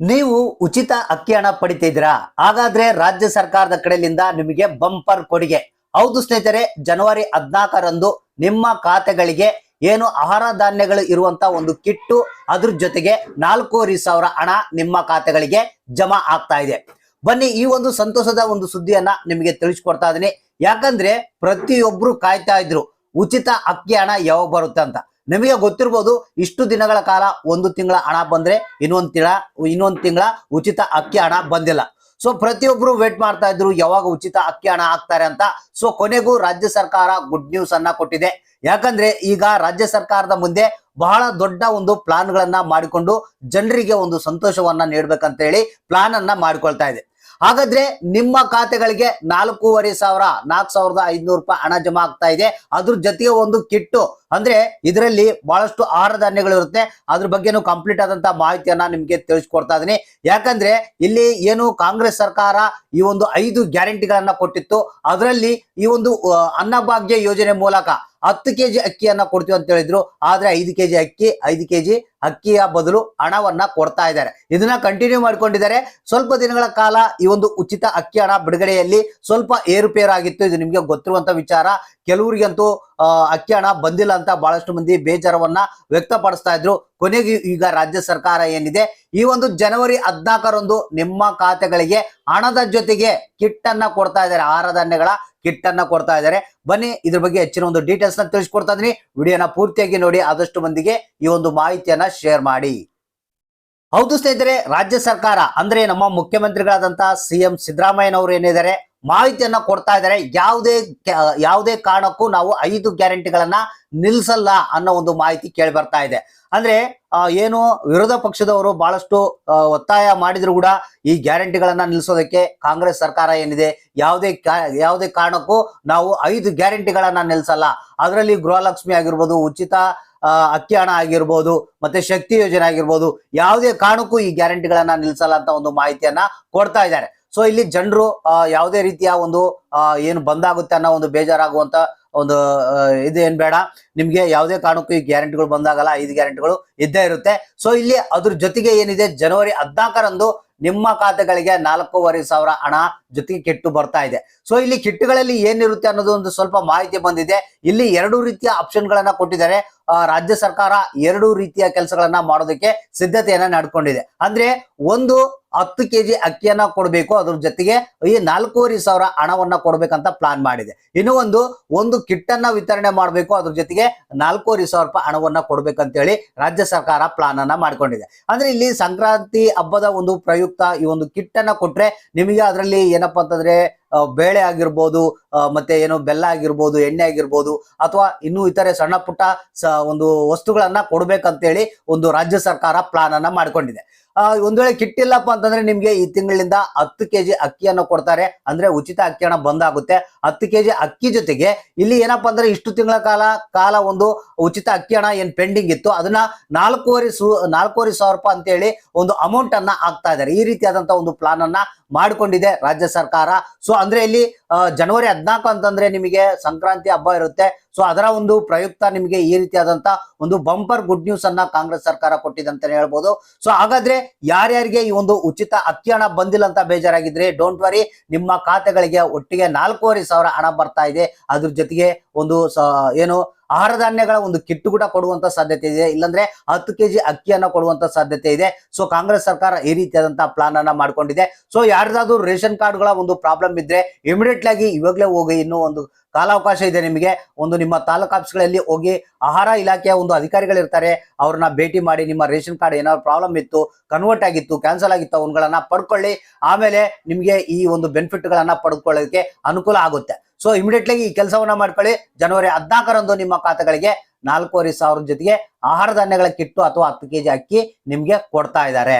ನೀವು ಉಚಿತ ಅಕ್ಕಿ ಹಣ ಪಡಿತಿದ್ದೀರಾ? ಹಾಗಾದ್ರೆ ರಾಜ್ಯ ಸರ್ಕಾರದ ಕಡೆಯಿಂದ ನಿಮಗೆ ಬಂಪರ್ ಕೊಡುಗೆ. ಹೌದು ಸ್ನೇಹಿತರೆ, ಜನವರಿ ಹದಿನಾಲ್ಕರಂದು ನಿಮ್ಮ ಖಾತೆಗಳಿಗೆ ಏನು ಆಹಾರ ಧಾನ್ಯಗಳು ಇರುವಂತ ಒಂದು ಕಿಟ್ಟು, ಅದ್ರ ಜೊತೆಗೆ ನಾಲ್ಕೂವರೆ ಸಾವಿರ ಹಣ ನಿಮ್ಮ ಖಾತೆಗಳಿಗೆ ಜಮಾ ಆಗ್ತಾ ಇದೆ. ಬನ್ನಿ, ಈ ಒಂದು ಸಂತೋಷದ ಒಂದು ಸುದ್ದಿಯನ್ನ ನಿಮಗೆ ತಿಳಿಸ್ಕೊಡ್ತಾ ಇದ್ದೀನಿ. ಯಾಕಂದ್ರೆ ಪ್ರತಿಯೊಬ್ರು ಕಾಯ್ತಾ ಇದ್ರು, ಉಚಿತ ಅಕ್ಕಿ ಹಣ ಯಾವಾಗ ಬರುತ್ತೆ ಅಂತ. ನಿಮಗೆ ಗೊತ್ತಿರ್ಬೋದು ಇಷ್ಟು ದಿನಗಳ ಕಾಲ ಒಂದು ತಿಂಗಳ ಹಣ ಬಂದ್ರೆ ಇನ್ನೊಂದು ತಿಂಗಳ ಇನ್ನೊಂದು ತಿಂಗಳ ಉಚಿತ ಅಕ್ಕಿ ಹಣ ಬಂದಿಲ್ಲ. ಸೊ ಪ್ರತಿಯೊಬ್ರು ವೇಟ್ ಮಾಡ್ತಾ ಇದ್ರು, ಯಾವಾಗ ಉಚಿತ ಅಕ್ಕಿ ಹಣ ಹಾಕ್ತಾರೆ ಅಂತ. ಸೊ ಕೊನೆಗೂ ರಾಜ್ಯ ಸರ್ಕಾರ ಗುಡ್ ನ್ಯೂಸ್ ಅನ್ನ ಕೊಟ್ಟಿದೆ. ಯಾಕಂದ್ರೆ ಈಗ ರಾಜ್ಯ ಸರ್ಕಾರದ ಮುಂದೆ ಬಹಳ ದೊಡ್ಡ ಒಂದು ಪ್ಲಾನ್ ಗಳನ್ನ ಮಾಡಿಕೊಂಡು ಜನರಿಗೆ ಒಂದು ಸಂತೋಷವನ್ನ ನೀಡ್ಬೇಕಂತ ಹೇಳಿ ಪ್ಲಾನ್ ಅನ್ನ ಮಾಡಿಕೊಳ್ತಾ ಇದೆ. ಹಾಗಾದ್ರೆ ನಿಮ್ಮ ಖಾತೆಗಳಿಗೆ ನಾಲ್ಕೂವರೆ ಸಾವಿರ, ನಾಲ್ಕು ಸಾವಿರದ ಐದ್ನೂರು ರೂಪಾಯಿ ಹಣ ಜಮಾ ಆಗ್ತಾ ಇದೆ. ಅದ್ರ ಜೊತೆಗೆ ಒಂದು ಕಿಟ್ಟು ಅಂದ್ರೆ ಇದರಲ್ಲಿ ಬಹಳಷ್ಟು ಆಹಾರ ಧಾನ್ಯಗಳು ಇರುತ್ತೆ ಅದ್ರ ಬಗ್ಗೆನೂ ಕಂಪ್ಲೀಟ್ ಆದಂತ ಮಾಹಿತಿಯನ್ನ ನಿಮ್ಗೆ ತಿಳಿಸ್ಕೊಡ್ತಾ ಇದೀನಿ. ಯಾಕಂದ್ರೆ ಇಲ್ಲಿ ಏನು ಕಾಂಗ್ರೆಸ್ ಸರ್ಕಾರ ಈ ಒಂದು ಐದು ಗ್ಯಾರಂಟಿಗಳನ್ನ ಕೊಟ್ಟಿತ್ತು. ಅದರಲ್ಲಿ ಈ ಒಂದು ಅನ್ನಭಾಗ್ಯ ಯೋಜನೆ ಮೂಲಕ ಹತ್ತು ಕೆಜಿ ಅಕ್ಕಿಯನ್ನ ಕೊಡ್ತೀವಿ ಅಂತ ಹೇಳಿದ್ರು. ಆದ್ರೆ ಐದು ಕೆಜಿ ಅಕ್ಕಿ, ಐದು ಕೆಜಿ ಅಕ್ಕಿಯ ಬದಲು ಹಣವನ್ನ ಕೊಡ್ತಾ ಇದ್ದಾರೆ. ಇದನ್ನ ಕಂಟಿನ್ಯೂ ಮಾಡ್ಕೊಂಡಿದ್ದಾರೆ. ಸ್ವಲ್ಪ ದಿನಗಳ ಕಾಲ ಈ ಒಂದು ಉಚಿತ ಅಕ್ಕಿ ಹಣ ಬಿಡುಗಡೆಯಲ್ಲಿ ಸ್ವಲ್ಪ ಏರುಪೇರಾಗಿತ್ತು. ಇದು ನಿಮ್ಗೆ ಗೊತ್ತಿರುವಂತ ವಿಚಾರ. ಕೆಲವರಿಗಂತೂ ಅಕ್ಕಿ ಹಣ ಬಂದಿಲ್ಲ ಅಂತ ಬಹಳಷ್ಟು ಮಂದಿ ಬೇಜಾರವನ್ನ ವ್ಯಕ್ತಪಡಿಸ್ತಾ ಇದ್ರು. ಕೊನೆಗೆ ಈಗ ರಾಜ್ಯ ಸರ್ಕಾರ ಏನಿದೆ? ಈ ಒಂದು ಜನವರಿ ಹದಿನಾಲ್ಕರಂದು ನಿಮ್ಮ ಖಾತೆಗಳಿಗೆ ಹಣದ ಜೊತೆಗೆ ಕಿಟ್ ಅನ್ನ ಕೊಡ್ತಾ ಇದ್ದಾರೆ. ಆಹಾರ ಧಾನ್ಯಗಳ ಕಿಟ್ ಅನ್ನ ಕೊಡ್ತಾ ಇದ್ದಾರೆ. ಬನ್ನಿ, ಇದ್ರ ಬಗ್ಗೆ ಹೆಚ್ಚಿನ ಒಂದು ಡೀಟೇಲ್ಸ್ನ ತಿಳಿಸ್ಕೊಡ್ತಾ ಇದೀನಿ ವಿಡಿಯೋನ ಪೂರ್ತಿಯಾಗಿ ನೋಡಿ, ಆದಷ್ಟು ಮಂದಿಗೆ ಈ ಒಂದು ಮಾಹಿತಿಯನ್ನ ಶೇರ್ ಮಾಡಿ. ಹೌದು ಸ್ನೇಹಿತರೆ, ರಾಜ್ಯ ಸರ್ಕಾರ, ಅಂದ್ರೆ ನಮ್ಮ ಮುಖ್ಯಮಂತ್ರಿಗಳಾದಂತಹ ಸಿ ಎಂ ಸಿದ್ದರಾಮಯ್ಯನವರು ಏನಿದ್ದಾರೆ? ಮಾಹಿತಿಯನ್ನ ಕೊಡ್ತಾ ಇದ್ದಾರೆ. ಯಾವುದೇ ಯಾವುದೇ ಕಾರಣಕ್ಕೂ ನಾವು ಐದು ಗ್ಯಾರಂಟಿಗಳನ್ನ ನಿಲ್ಸಲ್ಲ ಅನ್ನೋ ಒಂದು ಮಾಹಿತಿ ಕೇಳಿ ಬರ್ತಾ ಇದೆ. ಅಂದ್ರೆ ಏನು ವಿರೋಧ ಪಕ್ಷದವರು ಬಹಳಷ್ಟು ಒತ್ತಾಯ ಮಾಡಿದ್ರು ಕೂಡ ಈ ಗ್ಯಾರಂಟಿಗಳನ್ನ ನಿಲ್ಸೋದಕ್ಕೆ ಕಾಂಗ್ರೆಸ್ ಸರ್ಕಾರ ಏನಿದೆ, ಯಾವುದೇ ಯಾವುದೇ ಕಾರಣಕ್ಕೂ ನಾವು ಐದು ಗ್ಯಾರಂಟಿಗಳನ್ನ ನಿಲ್ಸಲ್ಲ. ಅದರಲ್ಲಿ ಗೃಹಲಕ್ಷ್ಮಿ ಆಗಿರ್ಬೋದು, ಉಚಿತ ಅಕ್ಕಿ ಹಣ ಆಗಿರ್ಬೋದು, ಮತ್ತೆ ಶಕ್ತಿ ಯೋಜನೆ ಆಗಿರ್ಬೋದು, ಯಾವುದೇ ಕಾರಣಕ್ಕೂ ಈ ಗ್ಯಾರಂಟಿಗಳನ್ನ ನಿಲ್ಸಲ್ಲ ಅಂತ ಒಂದು ಮಾಹಿತಿಯನ್ನ ಕೊಡ್ತಾ ಇದ್ದಾರೆ. ಸೊ ಇಲ್ಲಿ ಜನರು ಯಾವುದೇ ರೀತಿಯ ಒಂದು ಏನು ಬಂದಾಗುತ್ತೆ ಅನ್ನೋ ಒಂದು ಬೇಜಾರಾಗುವಂತ ಒಂದು ಇದು ಏನ್ ಬೇಡ. ನಿಮ್ಗೆ ಯಾವುದೇ ಕಾರಣಕ್ಕೂ ಈ ಗ್ಯಾರಂಟಿಗಳು ಬಂದಾಗಲ್ಲ, ಐದು ಗ್ಯಾರಂಟಿಗಳು ಇದ್ದೇ ಇರುತ್ತೆ. ಸೊ ಇಲ್ಲಿ ಅದ್ರ ಜೊತೆಗೆ ಏನಿದೆ, ಜನವರಿ ಹದಿನಾಲ್ಕರಂದು ನಿಮ್ಮ ಖಾತೆಗಳಿಗೆ ನಾಲ್ಕೂವರೆ ಸಾವಿರ ಹಣ ಜೊತೆಗೆ ಕಿಟ್ಟು ಬರ್ತಾ ಇದೆ. ಸೊ ಇಲ್ಲಿ ಕಿಟ್ಟುಗಳಲ್ಲಿ ಏನಿರುತ್ತೆ ಅನ್ನೋದು ಒಂದು ಸ್ವಲ್ಪ ಮಾಹಿತಿ ಬಂದಿದೆ. ಇಲ್ಲಿ ಎರಡು ರೀತಿಯ ಆಪ್ಷನ್ ಗಳನ್ನ ಕೊಟ್ಟಿದ್ದಾರೆ. ರಾಜ್ಯ ಸರ್ಕಾರ ಎರಡು ರೀತಿಯ ಕೆಲಸಗಳನ್ನ ಮಾಡೋದಕ್ಕೆ ಸಿದ್ಧತೆಯನ್ನ ನಡ್ಕೊಂಡಿದೆ. ಅಂದ್ರೆ ಒಂದು ಹತ್ತು ಕೆಜಿ ಅಕ್ಕಿಯನ್ನ ಕೊಡಬೇಕು, ಅದ್ರ ಜೊತೆಗೆ ಈ ನಾಲ್ಕೂವರೆ ಸಾವಿರ ಹಣವನ್ನ ಕೊಡ್ಬೇಕಂತ ಪ್ಲಾನ್ ಮಾಡಿದೆ. ಇನ್ನು ಒಂದು ಒಂದು ಕಿಟ್ ಅನ್ನ ವಿತರಣೆ ಮಾಡಬೇಕು, ಅದ್ರ ಜೊತೆಗೆ ನಾಲ್ಕೂವರೆ ಸಾವಿರ ರೂಪಾಯಿ ಹಣವನ್ನ ಕೊಡ್ಬೇಕಂತ ಹೇಳಿ ರಾಜ್ಯ ಸರ್ಕಾರ ಪ್ಲಾನ್ ಅನ್ನ ಮಾಡ್ಕೊಂಡಿದೆ. ಅಂದ್ರೆ ಇಲ್ಲಿ ಸಂಕ್ರಾಂತಿ ಹಬ್ಬದ ಒಂದು ಪ್ರಯುಕ್ತ ಈ ಒಂದು ಕಿಟ್ ಅನ್ನ ಕೊಟ್ರೆ ನಿಮಗೆ ಅದರಲ್ಲಿ ಏನಪ್ಪಾ ಅಂತಂದ್ರೆ ಬೇಳೆ ಆಗಿರ್ಬೋದು ಮತ್ತೆ ಏನು ಬೆಲ್ಲ ಆಗಿರ್ಬೋದು, ಎಣ್ಣೆ ಆಗಿರ್ಬೋದು, ಅಥವಾ ಇನ್ನೂ ಇತರೆ ಸಣ್ಣ ಪುಟ್ಟ ಒಂದು ವಸ್ತುಗಳನ್ನ ಕೊಡ್ಬೇಕಂತೇಳಿ ಒಂದು ರಾಜ್ಯ ಸರ್ಕಾರ ಪ್ಲಾನ್ ಅನ್ನ ಮಾಡ್ಕೊಂಡಿದೆ ಒಂದ್ ವೇಳೆ ಕಿಟ್ ಇಲ್ಲಪ್ಪ ಅಂತಂದ್ರೆ ನಿಮ್ಗೆ ಈ ತಿಂಗಳಿಂದ ಹತ್ತು ಕೆಜಿ ಅಕ್ಕಿಯನ್ನು ಕೊಡ್ತಾರೆ. ಅಂದ್ರೆ ಉಚಿತ ಅಕ್ಕಿ ಹಣ ಬಂದಾಗುತ್ತೆ. ಹತ್ತು ಕೆಜಿ ಅಕ್ಕಿ ಜೊತೆಗೆ ಇಲ್ಲಿ ಏನಪ್ಪಾ ಅಂದ್ರೆ ಇಷ್ಟು ತಿಂಗಳ ಕಾಲ ಕಾಲ ಒಂದು ಉಚಿತ ಅಕ್ಕಿ ಹಣ ಏನ್ ಪೆಂಡಿಂಗ್ ಇತ್ತು, ಅದನ್ನ ನಾಲ್ಕೂವರೆ ಸು, ನಾಲ್ಕೂವರೆ ಸಾವಿರ ರೂಪಾಯಿ ಅಂತೇಳಿ ಒಂದು ಅಮೌಂಟ್ ಅನ್ನ ಹಾಕ್ತಾ ಇದ್ದಾರೆ. ಈ ರೀತಿಯಾದಂತ ಒಂದು ಪ್ಲಾನ್ ಅನ್ನ ಮಾಡಿಕೊಂಡಿದೆ ರಾಜ್ಯ ಸರ್ಕಾರ. ಸೊ ಅಂದ್ರೆ ಇಲ್ಲಿ ಜನವರಿ ಹದಿನಾಲ್ಕು ಅಂತಂದ್ರೆ ನಿಮಗೆ ಸಂಕ್ರಾಂತಿ ಹಬ್ಬ ಇರುತ್ತೆ. ಸೊ ಅದರ ಒಂದು ಪ್ರಯುಕ್ತ ನಿಮಗೆ ಈ ರೀತಿಯಾದಂತ ಒಂದು ಬಂಪರ್ ಗುಡ್ ನ್ಯೂಸ್ ಅನ್ನ ಕಾಂಗ್ರೆಸ್ ಸರ್ಕಾರ ಕೊಟ್ಟಿದೆ ಅಂತಾನೆ ಹೇಳ್ಬೋದು. ಸೊ ಹಾಗಾದ್ರೆ ಯಾರ್ಯಾರಿಗೆ ಈ ಒಂದು ಉಚಿತ ಅಕ್ಕಿ ಹಣ ಬಂದಿಲ್ಲ ಅಂತ ಬೇಜಾರಾಗಿದ್ರೆ ಡೋಂಟ್ ವರಿ ನಿಮ್ಮ ಖಾತೆಗಳಿಗೆ ಒಟ್ಟಿಗೆ ನಾಲ್ಕೂವರೆ ಸಾವಿರ ಹಣ ಬರ್ತಾ ಇದೆ. ಅದ್ರ ಜೊತೆಗೆ ಒಂದು ಏನು ಆಹಾರ ಧಾನ್ಯಗಳ ಒಂದು ಕಿಟ್ಟು ಕೂಡ ಕೊಡುವಂತ ಸಾಧ್ಯತೆ ಇದೆ. ಇಲ್ಲಾಂದ್ರೆ ಹತ್ತು ಕೆಜಿ ಅಕ್ಕಿಯನ್ನ ಕೊಡುವಂತ ಸಾಧ್ಯತೆ ಇದೆ. ಸೊ ಕಾಂಗ್ರೆಸ್ ಸರ್ಕಾರ ಈ ರೀತಿಯಾದಂತಹ ಪ್ಲಾನ್ ಅನ್ನ ಮಾಡ್ಕೊಂಡಿದೆ. ಸೊ ಯಾರ್ದಾದ್ರು ರೇಷನ್ ಕಾರ್ಡ್ಗಳ ಒಂದು ಪ್ರಾಬ್ಲಮ್ ಇದ್ರೆ ಇಮಿಡಿಯೇಟ್ ಆಗಿ ಇವಾಗಲೇ ಹೋಗಿ ಇನ್ನೂ ಒಂದು ಕಾಲಾವಕಾಶ ಇದೆ ನಿಮಗೆ. ಒಂದು ನಿಮ್ಮ ತಾಲೂಕು ಆಫೀಸ್ಗಳಲ್ಲಿ ಹೋಗಿ ಆಹಾರ ಇಲಾಖೆಯ ಒಂದು ಅಧಿಕಾರಿಗಳಿರ್ತಾರೆ. ಅವ್ರನ್ನ ಭೇಟಿ ಮಾಡಿ ನಿಮ್ಮ ರೇಷನ್ ಕಾರ್ಡ್ ಏನಾದ್ರು ಪ್ರಾಬ್ಲಮ್ ಇತ್ತು ಕನ್ವರ್ಟ್ ಆಗಿತ್ತು ಕ್ಯಾನ್ಸಲ್ ಆಗಿತ್ತು, ಅವನ್ಗಳನ್ನ ಪಡ್ಕೊಳ್ಳಿ. ಆಮೇಲೆ ನಿಮಗೆ ಈ ಒಂದು ಬೆನಿಫಿಟ್ ಗಳನ್ನ ಪಡ್ಕೊಳ್ಳೋದಕ್ಕೆ ಅನುಕೂಲ ಆಗುತ್ತೆ. ಸೊ ಇಮಿಡಿಯೇಟ್ಲಿ ಈ ಕೆಲಸವನ್ನ ಮಾಡ್ಕೊಳ್ಳಿ. ಜನವರಿ ಹದಿನಾಲ್ಕರಂದು ನಿಮ್ಮ ಖಾತೆಗಳಿಗೆ ನಾಲ್ಕೂವರೆ ಸಾವಿರ ಜೊತೆಗೆ ಆಹಾರ ಧಾನ್ಯಗಳ ಕಿಟ್ಟು ಅಥವಾ ಹತ್ತು ಕೆಜಿ ಅಕ್ಕಿ ನಿಮ್ಗೆ ಕೊಡ್ತಾ ಇದ್ದಾರೆ.